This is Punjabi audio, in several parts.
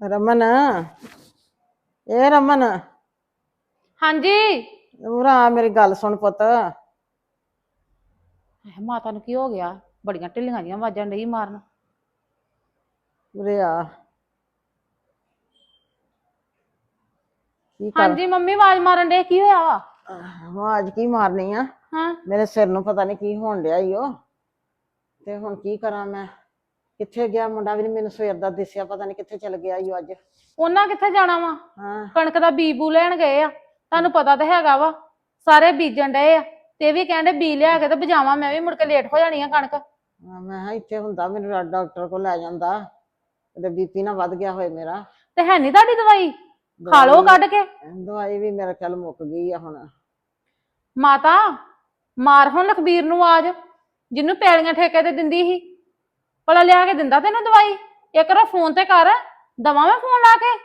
ਰਮਨ। ਇਹ ਰਮਨ। ਹਾਂਜੀ। ਉਰਾ ਮੇਰੀ ਗੱਲ ਸੁਣ ਪੁੱਤ। ਐ, ਮਾਤਾ ਨੂੰ ਕੀ ਹੋ ਗਿਆ? ਬੜੀਆਂ ਢਿੱਲੀਆਂ ਜੀਆਂ ਆਵਾਜ਼ਾਂ ਨਹੀਂ ਮਾਰਨ। ਉਰੇ ਆ ਕੀ ਕਰ ਹਾਂਜੀ ਮੰਮੀ ਆਵਾਜ਼ ਮਾਰਨ ਦੇ ਕੀ ਹੋਇਆ ਵਾ? ਆਵਾਜ਼ ਕੀ ਮਾਰਨੀ ਆ? ਹਾਂ। ਮੇਰੇ ਸਿਰ ਨੂੰ ਪਤਾ ਨਹੀਂ ਕੀ ਹੋਣ ਡਿਆ ਈ ਉਹ ਤੇ ਹੁਣ ਕੀ ਕਰਾਂ ਮੈਂ? ਕਿੱਥੇ ਗਿਆ ਮੁੰਡਾ ਵੀ ਨਹੀਂ ਮੈਨੂੰ ਸਵੇਰ ਦਾ ਦਿਸਿਆ ਪਤਾ ਨਹੀਂ ਕਿੱਥੇ ਚਲ ਗਿਆ ਈ ਉਹ ਅੱਜ। ਉਹਨਾਂ ਕਿੱਥੇ ਜਾਣਾ ਵਾ? ਹਾਂ। ਕਣਕ ਦਾ ਬੀ ਬੂ ਲੈਣ ਗਏ ਆ। ਤੁਹਾਨੂੰ ਪਤਾ ਤਾਂ ਹੈਗਾ ਵਾ ਸਾਰੇ ਬੀਜਣ ਡਏ ਆ। ਤੇ ਇਹ ਵੀ ਕਹਿੰਦੇ ਬੀ ਲਿਆ ਕੇ ਤੇ ਬਜਾਵਾਂ ਮੈਂ ਵੀ ਮੁੜ ਕੇ ਲੇਟ ਹੋ ਜਾਣੀ ਆ ਕਣਕ। ਹਾਂ, ਮੈਂ ਕਿਹਾ ਇੱਥੇ ਹੁੰਦਾ ਮੈਨੂੰ ਡਾ- ਡਾਕਟਰ ਕੋਲ ਲੈ ਜਾਂਦਾ। ਤੇ ਬੀਪੀ ਨਾ ਵੱਧ ਗਿਆ ਹੋਏ ਮੇਰਾ। ਤੇ ਹੈ ਨਹੀਂ ਤੁਹਾਡੀ ਦਵਾਈ? ਖਾ ਲਓ ਕੱਢ ਕੇ। ਦਵਾਈ ਵੀ ਮੇਰਾ ਚੱਲ ਮੁੱਕ ਗਈ ਆ ਹੁਣ। ਮਾਤਾ ਮਾਰ ਹੁਣ ਲਖਬੀਰ ਨੂੰ ਆਜ ਜਿਹਨੂੰ ਪੈਲੀਆਂ ਠੇਕੇ ਤੇ ਦਿੰਦੀ ਸੀ। ਭਲਾ ਲਿਆ ਕੇ ਦਿੰਦਾ ਤੈਨੂੰ ਦਵਾਈ? ਇੱਕ ਵਾਰ ਫੋਨ ਤੇ ਕਰ ਦਵਾਂ ਮੈਂ ਫੋਨ ਲਾ ਕੇ?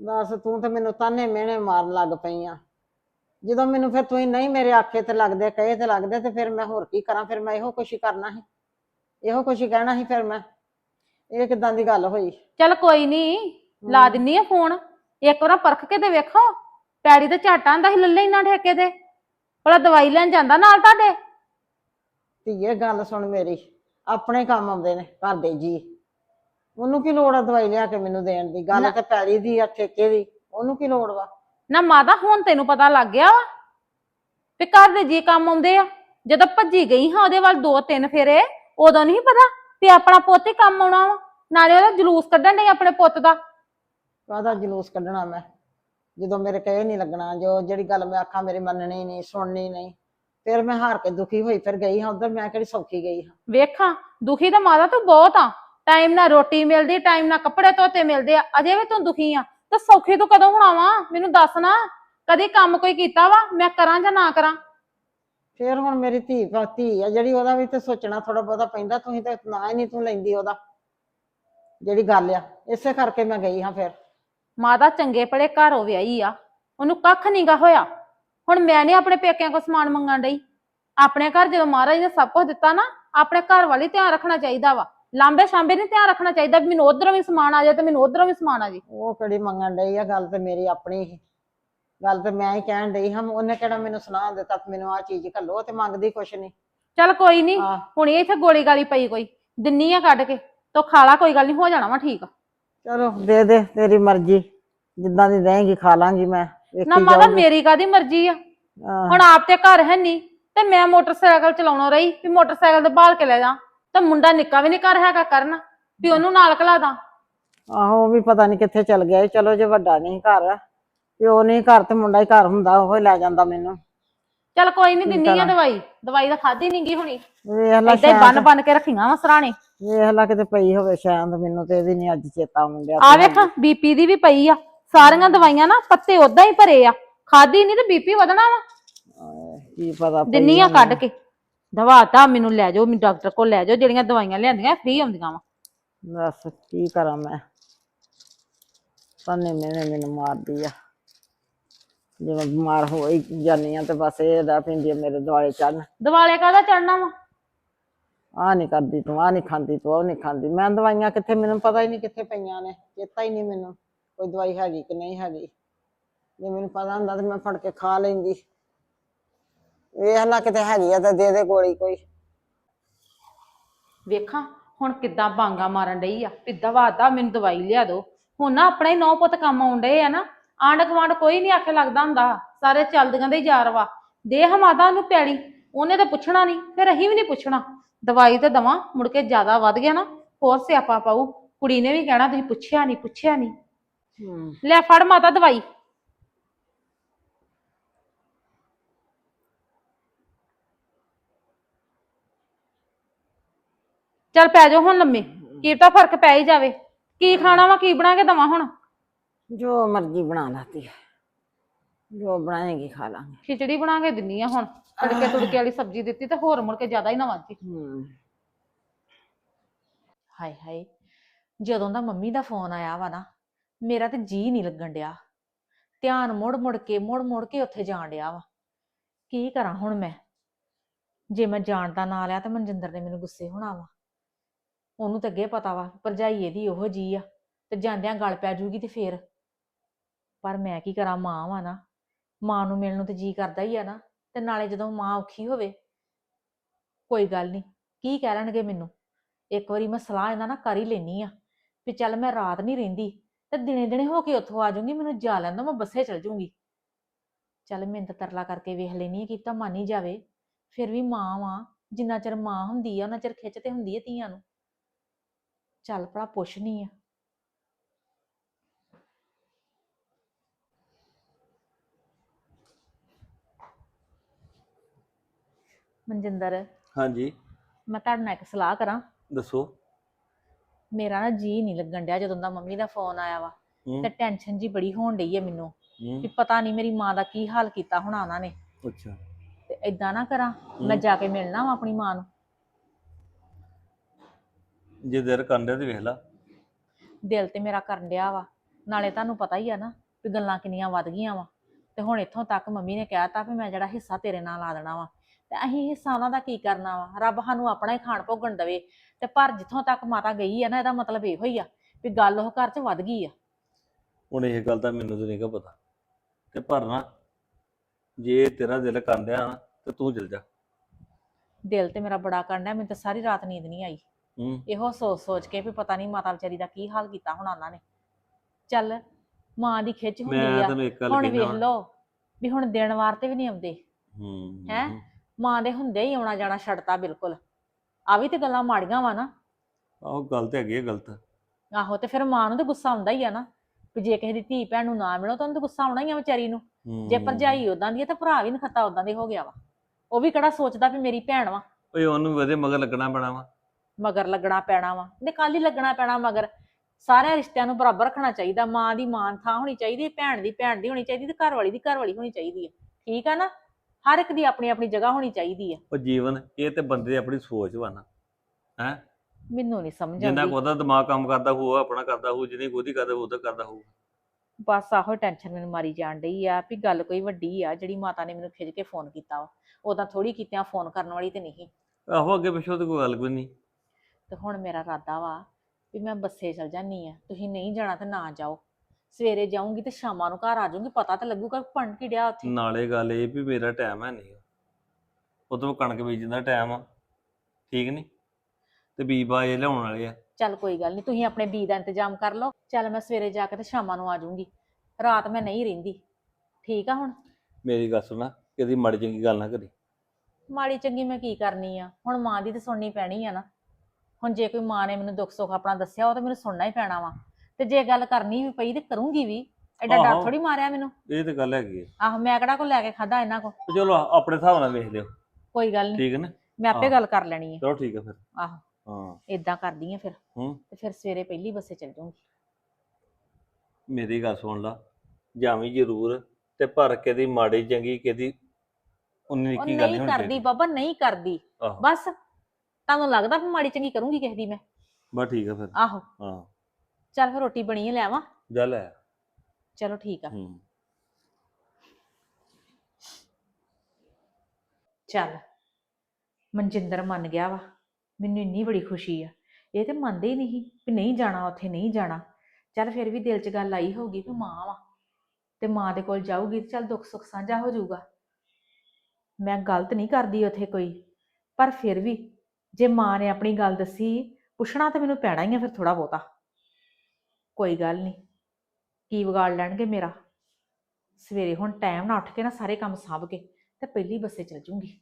ਦੱਸ ਤੂੰ ਤੇ ਮੈਨੂੰ ਤਾਨੇ ਮਿਹਣੇ ਮਾਰਨ ਲੱਗ ਪਈ ਆ। ਜਦੋਂ ਮੈਨੂੰ ਫਿਰ ਤੂੰ ਨਹੀਂ ਮੇਰੇ ਆਖੇ ਤੇ ਲੱਗਦੇ ਕਹੇ ਤੇ ਲੱਗਦੇ ਤੇ ਫਿਰ ਮੈਂ ਹੋਰ ਕੀ ਕਰਾਂ ਫਿਰ ਮੈਂ ਇਹੋ ਕੁਛ ਹੀ ਕਰਨਾ ਸੀ। ਇਹੋ ਕੁਛ ਹੀ ਕਹਿਣਾ ਸੀ ਫਿਰ ਮੈਂ। ਇਹ ਕਿਦਾਂ ਦੀ ਗੱਲ ਹੋਈ? ਚੱਲ ਕੋਈ ਨਹੀਂ ਲਾ ਦਿੰਨੀ ਆ ਫੋਨ। ਇੱਕ ਵਾਰ ਪਰਖ ਕੇ ਤੇ ਵੇਖੋ ਪੈੜੀ ਤੇ ਝਾਟਾ ਆਂਦਾ ਸੀ ਲੱਲੇ ਇੰਨਾ ਠੇਕੇ ਤੇ। ਭਲਾ ਦਵਾਈ ਲੈਣ ਜਾਂਦਾ ਨਾਲ ਤੁਹਾਡੇ? ਧੀਏ ਗੱਲ ਸੁਣ ਮੇਰੀ। ਆਪਣੇ ਕੰਮ ਆਉਂਦੇ ਨੇ ਘਰ ਦੇ ਜੀ। ਉਹਨੂੰ ਕੀ ਲੋੜ ਆ ਦਵਾਈ ਲਿਆ ਕੇ ਮੈਨੂੰ ਦੇਣ ਦੀ? ਗੱਲ ਤੇ ਪੈਲੀ ਦੀ ਆ ਠੇਕੇ ਦੀ। ਉਹਨੂੰ ਕੀ ਲੋੜ ਵਾ? ਨਾ ਮਾਤਾ ਹੁਣ ਤੈਨੂੰ ਪਤਾ ਲੱਗ ਗਿਆ ਵਾ ਵੀ ਘਰ ਦੇ ਜੀ ਕੰਮ ਆਉਂਦੇ ਆ। ਜਦੋਂ ਭੱਜੀ ਗਈ ਹਾਂ ਉਹਦੇ ਵੱਲ ਦੋ ਤਿੰਨ ਫੇਰੇ ਉਦੋਂ ਨਹੀਂ ਪਤਾ ਵੀ ਆਪਣਾ ਪੁੱਤ ਹੀ ਕੰਮ ਆਉਣਾ ਵਾ। ਨਾਲੇ ਉਹਦਾ ਜਲੂਸ ਕੱਢਣ ਡਈ ਆਪਣੇ ਪੁੱਤ ਦਾ। ਕਾਹਦਾ ਜਲੂਸ ਕੱਢਣਾ ਮੈਂ? ਜਦੋਂ ਮੇਰੇ ਕਹੇ ਨਹੀਂ ਲੱਗਣਾ ਜੋ ਜਿਹੜੀ ਗੱਲ ਮੈਂ ਆਖਾਂ ਮੇਰੀ ਮੰਨਣੀ ਨਹੀਂ ਸੁਣਨੀ ਨਹੀਂ। ਫਿਰ ਮੈਂ ਹਾਰ ਕੇ ਦੁਖੀ ਹੋਈ ਫਿਰ ਗਈ ਹਾਂ ਉਧਰ ਮੈਂ ਕਿਹੜੀ ਸੌਖੀ ਗਈ ਹਾਂ। ਵੇਖਾਂ ਦੁਖੀ ਤਾਂ ਮਾਤਾ ਤੂੰ ਬਹੁਤ ਆ। ਟਾਈਮ ਨਾਲ ਰੋਟੀ ਮਿਲਦੀ ਟਾਈਮ ਨਾਲ ਕੱਪੜੇ ਧੋਤੇ ਮਿਲਦੇ ਆ। ਅਜੇ ਵੀ ਤੂੰ ਦੁਖੀ ਆ। ਤੇ ਸੌਖੀ ਤੂੰ ਕਦੋਂ ਹੋਣਾ ਵਾ? ਮੈਨੂੰ ਦੱਸ ਨਾ। ਕਦੀ ਕੰਮ ਕੋਈ ਕੀਤਾ ਵਾ? ਮੈਂ ਕਰਾਂ ਜਾਂ ਨਾ ਕਰਾਂ? ਫਿਰ ਹੁਣ ਮੇਰੀ ਧੀ ਧੀ ਆ ਜਿਹੜੀ ਉਹਦਾ ਵੀ ਤੇ ਸੋਚਣਾ ਥੋੜਾ ਬਹੁਤਾ ਪੈਂਦਾ ਤੁਸੀਂ ਤੇ ਨਾ ਹੀ ਨਹੀਂ ਤੂੰ ਲੈਂਦੀ ਉਹਦਾ। ਜਿਹੜੀ ਗੱਲ ਆ ਇਸੇ ਕਰਕੇ ਮੈਂ ਗਈ ਹਾਂ ਫਿਰ। ਮਾਤਾ ਚੰਗੇ ਭਲੇ ਘਰੋਂ ਵਿਆਹੀ ਆ। ਉਹਨੂੰ ਕੱਖ ਨਹੀਂਗਾ ਹੋਇਆ। ਹੁਣ ਮੈਂ ਨਹੀਂ ਆਪਣੇ ਪੇਕਿਆਂ ਕੋਲ ਸਮਾਨ ਮੰਗਣ ਡਈ। ਆਪਣੇ ਘਰ ਜਦੋਂ ਮਹਾਰਾਜ ਨੇ ਸਭ ਕੁਝ ਦਿੱਤਾ ਨਾ ਆਪਣੇ ਘਰ ਵਾਲੀ ਧਿਆਨ ਰੱਖਣਾ ਚਾਹੀਦਾ ਵਾ। ਲਾਂਬੇ ਸ਼ਾਂਬੇ ਨਹੀਂ ਧਿਆਨ ਰੱਖਣਾ ਚਾਹੀਦਾ ਵੀ ਮੈਨੂੰ ਉਧਰੋਂ ਵੀ ਸਮਾਨ ਆ ਜਾਏ ਤੇ ਮੈਨੂੰ ਉਧਰੋਂ ਵੀ ਸਮਾਨ ਆ ਜਾਏ। ਉਹ ਕਿਹੜੀ ਮੰਗਣ ਡਈ ਆ ਗੱਲ ਤੇ ਮੇਰੀ ਆਪਣੀ ਹੀ। ਗੱਲ ਤੇ ਮੈਂ ਹੀ ਕਹਿਣ ਡਈ ਹਾਂ ਉਹਨੇ ਕਿਹੜਾ ਮੈਨੂੰ ਸੁਣਾ ਦਿੱਤਾ ਕਿ ਮੈਨੂੰ ਆ ਚੀਜ਼ ਘੱਲੋ ਤੇ ਮੰਗਦੀ ਕੁਛ ਨਹੀਂ। ਚੱਲ ਕੋਈ ਨਹੀਂ ਆ ਹੁਣ ਇਹ ਇੱਥੇ ਗੋਲੀ ਗਾਲੀ ਪਈ ਕੋਈ ਦਿੰਨੀ ਆ ਕੱਢ ਕੇ ਤੋ ਖਾਲਾ ਕੋਈ ਗੱਲ ਨਹੀਂ ਹੋ ਜਾਣਾ ਵਾ ਠੀਕ। ਚਲੋ ਦੇ ਦੇ ਤੇਰੀ ਮਰਜ਼ੀ ਜਿੱਦਾਂ ਦੀ ਦੇਂਗੀ ਖਾ ਲਾਂਗੀ ਮੈਂ। ਨਾ ਮਾਤਾ। ਮੇਰੀ ਕਾਦੀ ਮਰਜ਼ੀ ਆ? ਹੁਣ ਆਪ ਤੇ ਘਰ ਹੈ ਨਹੀਂ ਤੇ ਮੈਂ ਮੋਟਰਸਾਈਕਲ ਚਲਾਉਣੋਂ ਰਹੀ ਵੀ ਮੋਟਰਸਾਈਕਲ ਤੇ ਬਾਲ ਕੇ ਲੈ ਜਾ। ਤਾਂ ਮੁੰਡਾ ਨਿੱਕਾ ਵੀ ਨਹੀਂ ਘਰ ਹੈਗਾ ਕਰਨ ਵੀ ਉਹਨੂੰ ਨਾਲ ਕਲਾ ਦਾਂ। ਆਹੋ ਵੀ ਪਤਾ ਨਹੀਂ ਕਿੱਥੇ ਚਲ ਗਿਆ। ਚਲੋ ਜੇ ਵੱਡਾ ਨਹੀਂ ਘਰ ਪਿਓ ਨਹੀਂ ਘਰ ਤੇ ਮੁੰਡਾ ਹੀ ਘਰ ਹੁੰਦਾ ਉਹ ਹੀ ਲੈ ਜਾਂਦਾ ਮੈਨੂੰ। ਚੱਲ ਕੋਈ ਨਹੀਂ ਦਿੰਨੀ ਆ? ਦਵਾਈ। ਦਵਾਈ ਤਾਂ ਖਾਦੀ ਨਹੀਂ ਗਈ ਹੁਣੀ। ਵੇਖ ਲੈ ਹੀ ਬੰਨ ਬੰਨ ਕੇ ਰੱਖੀਆਂ ਵਾ ਸਰਾਣੇ। ਵੇਖ ਲੈ ਕਿਤੇ ਪਈ ਹੋਵੇ ਸ਼ਾਇਦ ਮੈਨੂੰ ਤੇ ਇਹਦੀ ਨਹੀਂ ਅੱਜ ਚੇਤਾ ਮੁੰਡਿਆ ਆ ਵੇਖ ਬੀਪੀ ਦੀ ਵੀ ਪਈ ਆ। ਸਾਰੀਆਂ ਦਵਾਈਆਂ ਨਾ ਪੱਤੇ ਉਦਾਂ ਹੀ ਭਰੇ ਆ। ਖਾਦੀ ਨਹੀਂ ਤੇ ਬੀਪੀ ਵਧਣਾ ਵਾ। ਕੀ ਪਤਾ ਹੋਣੀ। ਕੱਢ ਕੇ। ਦਵਾ ਤਾਂ ਮੈਨੂੰ ਲੈ ਜਾਓ ਮੈਨੂੰ ਡਾਕਟਰ ਕੋਲ ਲੈ ਜਾਓ ਜਿਹੜੀਆਂ ਦਵਾਈਆਂ ਲਿਆਂਦੀਆਂ ਫ੍ਰੀ ਆਉਂਦੀਆਂ ਵਾ। ਦੱਸ ਕੀ ਕਰਾਂ ਮੈਂ। ਪੰਨੇ ਮੈਨੇ ਮੈਨੂੰ ਮਾਰਦੀ ਆ। ਜਿਵੇਂ ਬਿਮਾਰ ਹੋ ਹੀ ਜਾਨੀ ਆ ਤੇ ਬਸ ਇਹ ਦਾ ਪਿੰਦੀ ਮੇਰੇ ਦੁਆਲੇ ਚੜਨ ਦਿਵਾਲੇ ਕਾਹਦਾ ਚੜਨਾ ਵਾ? ਆ ਨਹੀਂ ਕਰਦੀ ਤੂੰ ਆ ਨਹੀਂ ਖਾਂਦੀ ਤੂੰ ਉਹ ਨਹੀਂ ਖਾਂਦੀ। ਮੈਂ ਦਵਾਈਆਂ ਕਿੱਥੇ ਮੈਨੂੰ ਪਤਾ ਹੀ ਨਹੀਂ ਕਿੱਥੇ ਪਈਆਂ ਨੇ ਚੇਤਾ ਹੀ ਨਹੀਂ ਮੈਨੂੰ। ਕੋਈ ਦਵਾਈ ਹੈਗੀ ਕਿ ਨਹੀਂ ਹੈਗੀ। ਜੇ ਮੈਨੂੰ ਪਤਾ ਹੁੰਦਾ ਤੇ ਮੈਂ ਫੜ ਕੇ ਖਾ ਲੈਂਦੀ। ਵੇਖ ਲੈ ਕਿਤੇ ਹੈਗੀ ਆ ਤਾਂ ਦੇ ਦੇ ਗੋਲੀ ਕੋਈ। ਵੇਖਾਂ, ਹੁਣ ਕਿੱਦਾਂ ਬਾਂਗਾ ਮਾਰਨ ਡਈ ਆ। ਵੀ ਦਵਾ ਦਾ ਮੈਨੂੰ ਦਵਾਈ ਲਿਆ ਦਿਓ। ਹੁਣ ਨਾ ਆਪਣਾ ਹੀ ਨੌ ਪੁੱਤ ਕੰਮ ਆਉਣ ਡਏ ਆ ਨਾ। ਆਂਢ ਗੁਆਂਢ ਕੋਈ ਨਹੀਂ ਆਖੇ ਲੱਗਦਾ ਹੁੰਦਾ। ਸਾਰੇ ਚੱਲਦੀਆਂ ਦੇ ਯਾਰ ਵਾ। ਦੇ ਹਮਾਦਾ ਨੂੰ ਪੈਲੀ। ਉਹਨੇ ਤਾਂ ਪੁੱਛਣਾ ਨਹੀਂ ਫਿਰ ਅਸੀਂ ਵੀ ਨਹੀਂ ਪੁੱਛਣਾ। ਦਵਾਈ ਤੇ ਦਵਾ, ਮੁੜ ਕੇ ਜ਼ਿਆਦਾ ਵੱਧ ਗਿਆ ਨਾ। ਹੋਰ ਸਿਆਪਾ ਪਾਊ। ਕੁੜੀ ਨੇ ਵੀ ਕਹਿਣਾ, ਤੁਸੀਂ ਪੁੱਛਿਆ ਨਹੀਂ ਪੁੱਛਿਆ ਨਹੀਂ ਹੂੰ। ਲੈ ਫੜ ਮਾਤਾ ਦਵਾਈ। ਚੱਲ ਪੈ ਜਾਓ ਹੁਣ ਲੰਮੇ। ਕੀ ਤਾਂ ਫ਼ਰਕ ਪੈ ਹੀ ਜਾਵੇ। ਕੀ ਖਾਣਾ ਵਾ ਕੀ ਬਣਾ ਕੇ ਦਵਾਂ ਹੁਣ? ਜੋ ਮਰਜ਼ੀ ਬਣਾ ਲਾਤੀ ਜੋ ਬਣਾਏਗੀ ਖਾ ਲਾਂਗੇ। ਖਿਚੜੀ ਬਣਾ ਕੇ ਦਿੰਨੀ ਆ ਹੁਣ। ਤੜਕੇ ਤੁੜਕੇ ਵਾਲੀ ਸਬਜ਼ੀ ਦਿੱਤੀ ਤੇ ਹੋਰ ਮੁੜ ਕੇ ਜ਼ਿਆਦਾ ਹੀ ਨਾ ਵੱਧੇ ਹੂੰ। ਹਾਏ ਹਾਏ। ਜਦੋਂ ਦਾ ਮੰਮੀ ਦਾ ਫੋਨ ਆਇਆ ਵਾ ਨਾ ਮੇਰਾ ਤੇ ਜੀ ਨਹੀਂ ਲੱਗਣ ਡਿਆ। ਧਿਆਨ ਮੁੜ ਮੁੜ ਕੇ, ਮੁੜ ਮੁੜ ਕੇ ਉੱਥੇ ਜਾਣ ਡਿਆ ਵਾ। ਕੀ ਕਰਾਂ ਹੁਣ ਮੈਂ? ਜੇ ਮੈਂ ਜਾਣ ਦਾ ਨਾਂ ਲਿਆ ਤਾਂ ਮਨਜਿੰਦਰ ਨੇ ਮੈਨੂੰ ਗੁੱਸੇ ਹੋਣਾ ਵਾ। ਉਹਨੂੰ ਤਾਂ ਅੱਗੇ ਪਤਾ ਵਾ, ਭਰਜਾਈ ਇਹਦੀ ਉਹੋ ਜੀ ਆ, ਤੇ ਜਾਂਦਿਆਂ ਗਲ ਪੈ ਜੂਗੀ ਤੇ ਫੇਰ। ਪਰ ਮੈਂ ਕੀ ਕਰਾਂ, ਮਾਂ ਵਾ ਨਾ। ਮਾਂ ਨੂੰ ਮਿਲਣ ਨੂੰ ਤੇ ਜੀ ਕਰਦਾ ਹੀ ਆ ਨਾ, ਤੇ ਨਾਲੇ ਜਦੋਂ ਮਾਂ ਔਖੀ ਹੋਵੇ, ਕੋਈ ਗੱਲ ਨਹੀਂ। ਕੀ ਕਹਿ ਲੈਣਗੇ ਮੈਨੂੰ? ਇੱਕ ਵਾਰੀ ਮੈਂ ਸਲਾਹ ਇਹਨਾਂ ਨਾਲ ਕਰ ਹੀ ਲੈਣੀ ਆ, ਵੀ ਚੱਲ ਮੈਂ ਰਾਤ ਨਹੀਂ ਰਹਿੰਦੀ ਤੇ ਦਿਨੇ ਦਿਨੇ ਹੋ ਕੇ ਉੱਥੋਂ ਆ ਜਾਊਂਗੀ ਮੈਨੂੰ ਜਾ ਲੈਂਦਾ ਮੈਂ ਬੱਸੇ ਚਲ ਜਾਊਂਗੀ। ਚੱਲ ਮੈਂ ਤਾਂ ਤਰਲਾ ਕਰਕੇ ਵੇਖ ਲੈਣੀ ਆ ਕਿ ਤਾਂ ਮੰਨ ਹੀ ਜਾਵੇ ਫਿਰ ਵੀ ਮਾਂ ਵਾਂ ਜਿੰਨਾ ਚਿਰ ਮਾਂ ਹੁੰਦੀ ਆ ਉਹਨਾਂ ਚਿਰ ਖਿੱਚ ਤੇ ਹੁੰਦੀ ਆ ਧੀਆਂ ਨੂੰ। ਚੱਲ ਭਰਾ ਪੁੱਛਣੀ ਆ ਮਨਜਿੰਦਰ ਹਾਂਜੀ। ਮੈਂ ਤੁਹਾਡੇ ਨਾਲ ਇੱਕ ਸਲਾਹ ਕਰਾਂ। ਦੱਸੋ। ਮੇਰਾ ਨਾ ਜੀ ਨਹੀਂ ਲੱਗਣ ਡਿਆ ਜਦੋਂ ਦਾ ਮੰਮੀ ਦਾ ਫੋਨ ਆਇਆ ਵਾ। ਹੂੰ। ਤੇ ਟੈਨਸ਼ਨ ਜੀ ਬੜੀ ਹੋਣ ਡਈ ਹੈ ਮੈਨੂੰ ਹੂੰ। ਕਿ ਪਤਾ ਨਹੀਂ ਮੇਰੀ ਮਾਂ ਦਾ ਕੀ ਹਾਲ ਕੀਤਾ ਹੋਣਾ ਉਹਨਾਂ ਨੇ। ਅੱਛਾ। ਤੇ ਇਦਾਂ ਨਾ ਕਰਾਂ ਮੈਂ। ਜਾ ਕੇ ਮਿਲਣਾ ਵਾ ਆਪਣੀ ਮਾਂ ਨੂੰ। ਜੇ ਦੇਰ ਕਰਦੇ ਤੇ ਵੇਖ ਲਾ। ਦਿਲ ਤੇ ਮੇਰਾ ਕਰਨ ਡਿਆ ਵਾ। ਨਾਲੇ ਤੁਹਾਨੂੰ ਪਤਾ ਹੀ ਆ ਨਾ ਵੀ ਗੱਲਾਂ ਕਿੰਨੀਆਂ ਵੱਧ ਗਈਆਂ ਵਾ। ਤੇ ਹੁਣ ਇੱਥੋਂ ਤੱਕ ਮੰਮੀ ਨੇ ਕਹਿਤਾ ਵੀ ਮੈਂ ਜਿਹੜਾ ਹਿੱਸਾ ਤੇਰੇ ਨਾਲ ਲਾ ਦੇਣਾ ਵਾ। ਤੇ ਅਸੀਂ ਹਿੱਸਾ ਉਹਨਾਂ ਦਾ ਕੀ ਕਰਨਾ ਵਾ? ਰੱਬ ਸਾਨੂੰ ਆਪਣਾ ਹੀ ਖਾਣ ਭੋਗਣ ਦਵੇ ਤੇ ਪਰ ਜਿੱਥੋਂ ਤੱਕ ਮਾਤਾ ਗਈ ਆ ਨਾ ਇਹਦਾ ਮਤਲਬ ਇਹੋ ਹੀ ਆ ਵੀ ਗੱਲ ਉਹ ਘਰ 'ਚ ਵੱਧ ਗਈ ਆ। ਹੁਣ ਇਹ ਗੱਲ ਤਾਂ ਮੈਨੂੰ ਤਾਂ ਨਹੀਂਗਾ ਪਤਾ। ਤੇ ਪਰ ਨਾ ਜੇ ਤੇਰਾ ਦਿਲ ਕਰਦਿਆ ਨਾ ਤੇ ਤੂੰ ਚਲ ਜਾ। ਦਿਲ ਤੇ ਮੇਰਾ ਬੜਾ ਕਰਨ ਡਿਆ ਮੈਨੂੰ ਤਾਂ ਸਾਰੀ ਰਾਤ ਨੀਂਦ ਨਹੀਂ ਆਈ। ਹੂੰ। ਇਹੋ ਸੋਚ ਸੋਚ ਕੇ ਵੀ ਪਤਾ ਨਹੀਂ ਮਾਤਾ ਵਿਚਾਰੀ ਦਾ ਕੀ ਹਾਲ ਕੀਤਾ ਹੋਣਾ ਉਹਨਾਂ ਨੇ। ਚੱਲ ਮਾਂ ਦੀ ਖਿੱਚ ਹੁੰਦੀ ਮੈਂ ਆ। ਤੈਨੂੰ ਇੱਕ ਗੱਲ ਹੁਣ ਵੇਖ ਲਓ ਵੀ ਹੁਣ ਦਿਨ ਵਾਰ ਤੇ ਵੀ ਨਹੀਂ ਆਉਂਦੇ। ਹੂੰ? ਹੈਂ? ਮਾਂ ਦੇ ਹੁੰਦੇ ਹੀ ਆਉਣਾ ਜਾਣਾ ਛੱਡਤਾ ਬਿਲਕੁਲ। ਆ ਵੀ ਤੇ ਗੱਲਾਂ ਮਾੜੀਆਂ ਵਾ ਨਾ। ਆਹੋ ਗੱਲ ਤੇ ਹੈਗੀ ਹੈ ਗਲਤ। ਆਹੋ ਤੇ ਫਿਰ ਮਾਂ ਨੂੰ ਤੇ ਗੁੱਸਾ ਆਉਂਦਾ ਹੀ ਆ ਨਾ ਵੀ ਜੇ ਕਿਸੇ ਦੀ ਧੀ ਭੈਣ ਨੂੰ ਨਾ ਮਿਲੋ ਤਾਂ ਉਹਨੂੰ ਤਾਂ ਗੁੱਸਾ ਆਉਣਾ ਹੀ ਆ ਵਿਚਾਰੀ ਨੂੰ। ਜੇ। ਭਰਜਾਈ ਉਦਾਂ ਦੀ ਹੈ ਤਾਂ ਭਰਾ ਵੀ ਨਖੱਤਾ ਉਦਾਂ ਦੇ ਹੋ ਗਿਆ ਵਾ। ਉਹ ਵੀ ਕਿਹੜਾ ਸੋਚਦਾ ਵੀ ਮੇਰੀ ਭੈਣ ਵਾ। ਓਏ ਉਹਨੂੰ ਵੀ ਉਹਦੇ ਮਗਰ ਲੱਗਣਾ ਪੈਣਾ ਵਾ। ਮਗਰ ਲੱਗਣਾ ਪੈਣਾ ਵਾ। ਨੇ ਕੱਲ ਹੀ ਲੱਗਣਾ ਪੈਣਾ ਮਗਰ। ਸਾਰੇ ਰਿਸ਼ਤਿਆਂ ਨੂੰ ਬਰਾਬਰ ਰੱਖਣਾ ਚਾਹੀਦਾ। ਮਾਂ ਦੀ ਮਾਂ ਥਾਂ ਹੋਣੀ ਚਾਹੀਦੀ ਭੈਣ ਦੀ ਭੈਣ ਦੀ ਹੋਣੀ ਚਾਹੀਦੀ ਤੇ ਘਰ ਵਾਲੀ ਦੀ ਘਰ ਵਾਲੀ ਹੋਣੀ ਚਾਹੀਦੀ ਹੈ ਠੀਕ ਆ ਨਾ? ਹਰ ਇੱਕ ਦੀ ਆਪਣੀ ਆਪਣੀ ਜਗ੍ਹਾ ਹੋਣੀ ਚਾਹੀਦੀ ਹੈ ਉਹ ਜੀਵਨ ਇਹ ਤੇ ਬੰਦੇ ਦੀ ਆਪਣੀ ਸੋਚ ਵਾ ਨਾ। ਹੈ? ਮੈਨੂੰ ਨਹੀਂ ਸਮਝ ਜਿੰਨਾ ਆਉਂਦੀ। ਕੋ ਉਹਦਾ ਦਿਮਾਗ ਕੰਮ ਕਰਦਾ ਹੋਊ ਉਹ ਆਪਣਾ ਕਰਦਾ ਹੋਊ ਜਿਹਨੇ ਉਹਦੀ ਕਰਦਾ ਉਹਦਾ ਕਰਦਾ ਹੋਊ। ਬਸ ਆਹੋ ਟੈਨਸ਼ਨ ਮੈਨੂੰ ਮਾਰੀ ਜਾਣ ਡਈ ਆ ਵੀ ਗੱਲ ਕੋਈ ਵੱਡੀ ਆ ਜਿਹੜੀ ਮਾਤਾ ਨੇ ਮੈਨੂੰ ਖਿੱਚ ਕੇ ਫੋਨ ਕੀਤਾ ਵਾ। ਉਦਾਂ ਥੋੜੀ ਕੀਤਿਆਂ ਫੋਨ ਕਰਨ ਵਾਲੀ ਤੇ ਨਹੀਂ। ਆਹੋ ਅੱਗੇ ਪਿੱਛੋਂ ਤੇ ਕੋਈ ਗੱਲ ਕੋਈ ਨਹੀਂ। ਤੇ ਹੁਣ ਮੇਰਾ ਇਰਾਦਾ ਵਾ ਵੀ ਮੈਂ ਬੱਸੇ ਚਲ ਜਾਨੀ ਆ। ਤੁਸੀਂ ਨਹੀਂ ਜਾਣਾ ਤੇ ਨਾ ਜਾਓ। ਸਵੇਰੇ ਜਾਊਂਗੀ ਤੇ ਸ਼ਾਮਾਂ ਨੂੰ ਘਰ ਆ ਜਾਊਂਗੀ ਪਤਾ ਤਾਂ ਲੱਗੂਗਾ ਬਣ ਕੀ ਡਿਆ ਉੱਥੇ। ਨਾਲੇ ਗੱਲ ਇਹ ਵੀ ਮੇਰਾ ਟਾਈਮ ਹੈ ਨਹੀਂ। ਉਦੋਂ ਕਣਕ ਬੀਜਣ ਦਾ ਟਾਈਮ ਆ। ਠੀਕ ਨਹੀਂ ਤੇ ਬੀਬਾ ਇਹ ਲਿਆਉਣ ਵਾਲੇ ਆ। ਚੱਲ ਕੋਈ ਗੱਲ ਨਹੀਂ ਤੁਸੀਂ ਆਪਣੇ ਬੀ ਦਾ ਇੰਤਜ਼ਾਮ ਕਰ ਲਓ। ਚੱਲ ਮੈਂ ਸਵੇਰੇ ਜਾ ਕੇ ਤੇ ਸ਼ਾਮਾਂ ਨੂੰ ਆ ਜਾਊਂਗੀ। ਰਾਤ ਮੈਂ ਨਹੀਂ ਰਹਿੰਦੀ। ਠੀਕ ਆ ਹੁਣ? ਮੇਰੀ ਗੱਲ ਸੁਣਾ ਕਦੀ ਮਾੜੀ ਚੰਗੀ ਗੱਲ ਨਾ ਕਰੀ। ਮਾੜੀ ਚੰਗੀ ਮੈਂ ਕੀ ਕਰਨੀ ਆ? ਹੁਣ ਮਾਂ ਦੀ ਤੇ ਸੁਣਨੀ ਪੈਣੀ ਆ ਨਾ। ਹੁਣ ਜੇ ਕੋਈ ਮਾਂ ਨੇ ਮੈਨੂੰ ਦੁੱਖ ਸੁੱਖ ਆਪਣਾ ਦੱਸਿਆ ਉਹ ਤਾਂ ਮੈਨੂੰ ਸੁਣਨਾ ਹੀ ਪੈਣਾ ਵਾ। ਤੇ ਜੇ ਗੱਲ ਕਰਨੀ ਵੀ ਪਈ ਤੇ ਕਰੂੰਗੀ ਵੀ। ਐਡਾ ਡਰ ਆਹੋ। ਥੋੜੀ ਮਾਰਿਆ ਮੈਨੂੰ। ਇਹ ਤੇ ਗੱਲ ਹੈਗੀ ਹੈ ਆਹੋ ਮੈਂ ਕਿਹੜਾ ਕੋ ਲੈ ਕੇ ਖਾਦਾ ਇਹਨਾਂ ਕੋ ਤੇ ਚਲੋ ਆਪਣੇ ਹਿਸਾਬ ਨਾਲ ਵੇਖ ਲਿਓ। ਕੋਈ ਗੱਲ ਨਹੀਂ ਠੀਕ ਹੈ ਨਾ? ਮੈਂ ਆਪੇ ਆਹੋ। ਗੱਲ ਕਰ ਲੈਣੀ ਆ। ਚਲੋ ਠੀਕ ਹੈ ਫਿਰ। ਆਹੋ। ਹਾਂ। ਇਦਾਂ ਕਰਦੀ ਆ ਫਿਰ। ਹੂੰ। ਤੇ ਫਿਰ ਸਵੇਰੇ ਪਹਿਲੀ ਬੱਸੇ ਚਲ ਜਾਊਂਗੀ। ਮੇਰੀ ਗੱਲ ਸੁਣ ਲਾ। ਜਾਵੀਂ ਜ਼ਰੂਰ ਤੇ ਭਰ ਕੇ ਦੀ ਮਾੜੀ ਚੰਗੀ ਕਿਦੀ ਉਨੀ ਉਹ ਨਿੱਕੀ ਗੱਲ ਨਹੀਂ ਨਹੀਂ ਕਰਦੀ ਬਾਬਾ ਨਹੀਂ ਕਰਦੀ। ਆਹੋ। ਬਸ ਤੁਹਾਨੂੰ ਲੱਗਦਾ ਵੀ ਮਾੜੀ ਚੰਗੀ ਕਰੂੰਗੀ ਕਿਸੇ ਦੀ ਮੈਂ? ਬਸ ਠੀਕ ਹੈ ਫਿਰ। ਆਹੋ। ਹਾਂ। ਚੱਲ ਫਿਰ ਰੋਟੀ ਬਣੀ ਹੈ ਲਿਆਵਾਂ ਜਾ ਲੈ ਚਲੋ ਠੀਕ ਆ। ਹੂੰ। ਚੱਲ ਮਨਜਿੰਦਰ ਮੰਨ ਗਿਆ ਵਾ। ਮੈਨੂੰ ਇੰਨੀ ਬੜੀ ਖੁਸ਼ੀ ਆ। ਇਹ ਤੇ ਮੰਨਦੇ ਹੀ ਨਹੀਂ ਵੀ ਨਹੀਂ ਜਾਣਾ ਉੱਥੇ ਨਹੀਂ ਜਾਣਾ। ਚੱਲ ਫਿਰ ਵੀ ਦਿਲ 'ਚ ਗੱਲ ਆਈ ਹੋਊਗੀ ਵੀ ਮਾਂ ਵਾ। ਤੇ ਮਾਂ ਦੇ ਕੋਲ ਜਾਊਗੀ ਤੇ ਚੱਲ ਦੁੱਖ ਸੁੱਖ ਸਾਂਝਾ ਹੋ ਜਾਊਗਾ। ਮੈਂ ਗਲਤ ਨਹੀਂ ਕਰਦੀ ਉੱਥੇ ਕੋਈ। ਪਰ ਫਿਰ ਵੀ ਜੇ ਮਾਂ ਨੇ ਆਪਣੀ ਗੱਲ ਦੱਸੀ ਪੁੱਛਣਾ ਤਾਂ ਮੈਨੂੰ ਪੈਣਾ ਹੀ ਆ ਫਿਰ ਥੋੜਾ ਬਹੁਤਾ। ਕੋਈ ਗੱਲ ਨਹੀਂ। ਕੀ ਵਿਗਾੜ ਲੈਣਗੇ ਮੇਰਾ? ਸਵੇਰੇ ਹੁਣ ਟਾਈਮ ਨਾਲ ਉੱਠ ਕੇ ਨਾ ਸਾਰੇ ਕੰਮ ਸਾਂਭ ਕੇ ਤੇ ਪਹਿਲੀ ਬੱਸੇ ਚਲ ਜੂੰਗੀ